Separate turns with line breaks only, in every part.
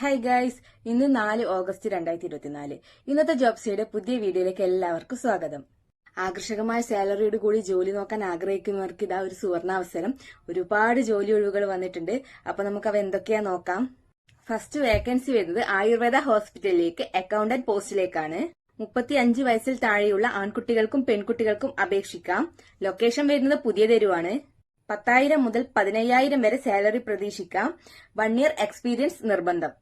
Hi guys ഇന്ന് നാല് August രണ്ടായിരത്തി ഇരുപത്തിനാല് ഇന്നത്തെ ജോബ്സിയുടെ പുതിയ വീഡിയോയിലേക്ക് എല്ലാവർക്കും സ്വാഗതം. ആകർഷകമായ സാലറിയോട് കൂടി ജോലി നോക്കാൻ ആഗ്രഹിക്കുന്നവർക്ക് ഇതാ ഒരു സുവർണാവസരം. ഒരുപാട് ജോലി ഒഴിവുകൾ വന്നിട്ടുണ്ട്. അപ്പൊ നമുക്ക് അവ എന്തൊക്കെയാ നോക്കാം. ഫസ്റ്റ് വേക്കൻസി വരുന്നത് ആയുർവേദ ഹോസ്പിറ്റലിലേക്ക് അക്കൗണ്ടന്റ് പോസ്റ്റിലേക്കാണ്. മുപ്പത്തി അഞ്ച് വയസ്സിൽ താഴെയുള്ള ആൺകുട്ടികൾക്കും പെൺകുട്ടികൾക്കും അപേക്ഷിക്കാം. ലൊക്കേഷൻ വരുന്നത് പുതിയ തെരുവാണ്. പത്തായിരം മുതൽ പതിനയ്യായിരം വരെ സാലറി പ്രതീക്ഷിക്കാം. വൺ ഇയർ എക്സ്പീരിയൻസ് നിർബന്ധം.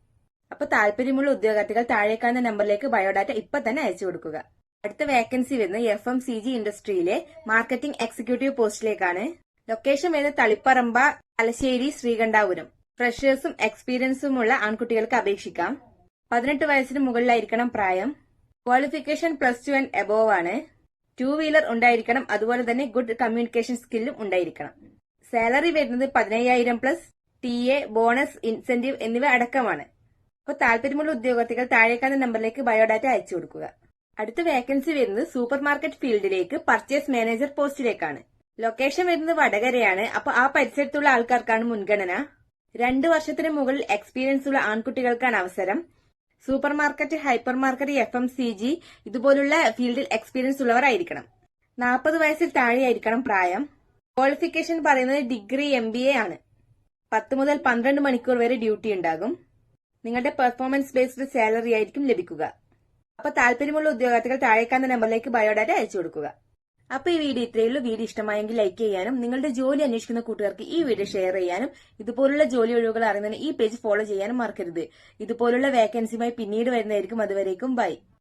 അപ്പൊ താല്പര്യമുള്ള ഉദ്യോഗാർത്ഥികൾ താഴെ കാണുന്ന നമ്പറിലേക്ക് ബയോഡാറ്റ ഇപ്പൊ തന്നെ അയച്ചു കൊടുക്കുക. അടുത്ത വേക്കൻസി വരുന്നത് എഫ് എം സി ജി ഇൻഡസ്ട്രിയിലെ മാർക്കറ്റിംഗ് എക്സിക്യൂട്ടീവ് പോസ്റ്റിലേക്കാണ്. ലൊക്കേഷൻ വരുന്നത് തളിപ്പറമ്പ തലശ്ശേരി ശ്രീകണ്ഠാപുരം. ഫ്രഷേഴ്സും എക്സ്പീരിയൻസും ഉള്ള ആൺകുട്ടികൾക്ക് അപേക്ഷിക്കാം. പതിനെട്ട് വയസ്സിന് മുകളിലായിരിക്കണം പ്രായം. Qualification plus two and above ആണ്. ടു വീലർ ഉണ്ടായിരിക്കണം. അതുപോലെ തന്നെ ഗുഡ് കമ്മ്യൂണിക്കേഷൻ സ്കില്ലും ഉണ്ടായിരിക്കണം. സാലറി വരുന്നത് പതിനയ്യായിരം plus T A bonus incentive എന്നിവ അടക്കമാണ്. അപ്പോൾ താല്പര്യമുള്ള ഉദ്യോഗാർത്ഥികൾ താഴേക്കാന്ന നമ്പറിലേക്ക് ബയോഡാറ്റ അയച്ചു കൊടുക്കുക. അടുത്ത വേക്കൻസി വരുന്നത് സൂപ്പർ മാർക്കറ്റ് ഫീൽഡിലേക്ക് പർച്ചേസ് മാനേജർ പോസ്റ്റിലേക്കാണ്. ലൊക്കേഷൻ വരുന്നത് വടകരയാണ്. അപ്പോൾ ആ പരിസരത്തുള്ള ആൾക്കാർക്കാണ് മുൻഗണന. രണ്ടു വർഷത്തിന് മുകളിൽ എക്സ്പീരിയൻസ് ഉള്ള ആൺകുട്ടികൾക്കാണ് അവസരം. Super market hyper market F M C G ഇതുപോലുള്ള ഫീൽഡിൽ എക്സ്പീരിയൻസ് ഉള്ളവർ ആയിരിക്കണം നാൽപ്പത് വയസ്സിൽ താഴെയായിരിക്കണം പ്രായം. ക്വാളിഫിക്കേഷൻ പറയുന്നത് ഡിഗ്രി എം ബി എ ആണ്. പത്ത് മുതൽ പന്ത്രണ്ട് മണിക്കൂർ വരെ ഡ്യൂട്ടി ഉണ്ടാകും. നിങ്ങളുടെ പെർഫോമൻസ് ബേസ്ഡ് സാലറി ആയിരിക്കും ലഭിക്കുക. അപ്പൊ താല്പര്യമുള്ള ഉദ്യോഗാർത്ഥികൾ താഴേക്കാന്ന നമ്പറിലേക്ക് ബയോഡാറ്റ അയച്ചു കൊടുക്കുക. അപ്പൊ ഈ വീഡിയോ ഇത്രയേ ഉള്ളൂ. വീഡിയോ ഇഷ്ടമായെങ്കിൽ ലൈക്ക് ചെയ്യാനും നിങ്ങളുടെ ജോലി അന്വേഷിക്കുന്ന കൂട്ടുകാർക്ക് ഈ വീഡിയോ ഷെയർ ചെയ്യാനും ഇതുപോലുള്ള ജോലി ഒഴിവുകൾ അറിയുന്നതിന് ഈ പേജ് ഫോളോ ചെയ്യാനും മറക്കരുത്. ഇതുപോലുള്ള വേക്കൻസിയുമായി പിന്നീട് വരുന്നതായിരിക്കും. അതുവരേക്കും ബൈ.